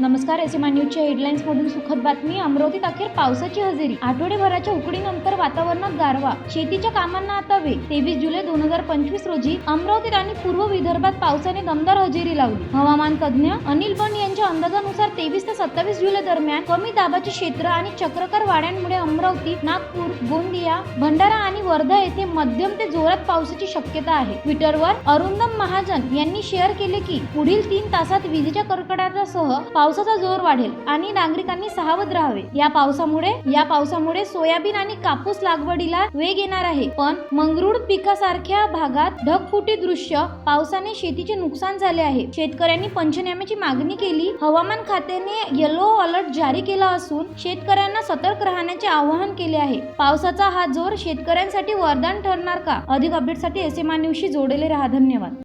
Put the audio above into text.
नमस्कार S M न्यूजच्या headlines मधून सुखद बातमी. अमरावतीत अखेर पावसाची हजेरी. आठवडेभराच्या उकडीनंतर वातावरणात गारवा. शेतीच्या कामांना आता वेग. तेवीस जुलै दोन हजार पंचवीस रोजी अमरावतीत आणि पूर्व विदर्भात पावसाने दमदार हजेरी लावली. हवामान तज्ज्ञ अनिल बन यांच्या अंदाजानुसार तेवीस ते सत्तावीस जुलै दरम्यान कमी दाबाचे क्षेत्र आणि चक्रकर वाड्यांमुळे अमरावती नागपूर गोंदिया भंडारा आणि वर्धा येथे मध्यम ते जोरात पावसाची शक्यता आहे. ट्विटरवर अरुंदम महाजन यांनी शेअर केले की पुढील तीन तासात विजेच्या कडकडाटासह पावसाचा जोर वाढेल आणि नागरिकांनी सावध राहावे. या पावसामुळे या पावसामुळे सोयाबीन आणि कापूस लागवडीला वेग येणार आहे. पण मंगरुळ पिकासारख्या भागात ढगफुटी दृश्य पावसाने शेतीचे नुकसान झाले आहे. शेतकऱ्यांनी पंचनाम्याची मागणी केली हवामान खात्याने येलो अलर्ट जारी केला असून शेतकऱ्यांना सतर्क राहण्याचे आवाहन केले आहे. पावसाचा हा जोर शेतकऱ्यांसाठी वरदान ठरणार का? अधिक अपडेटसाठी एस एम न्यूजशी जोडलेले राहा. धन्यवाद.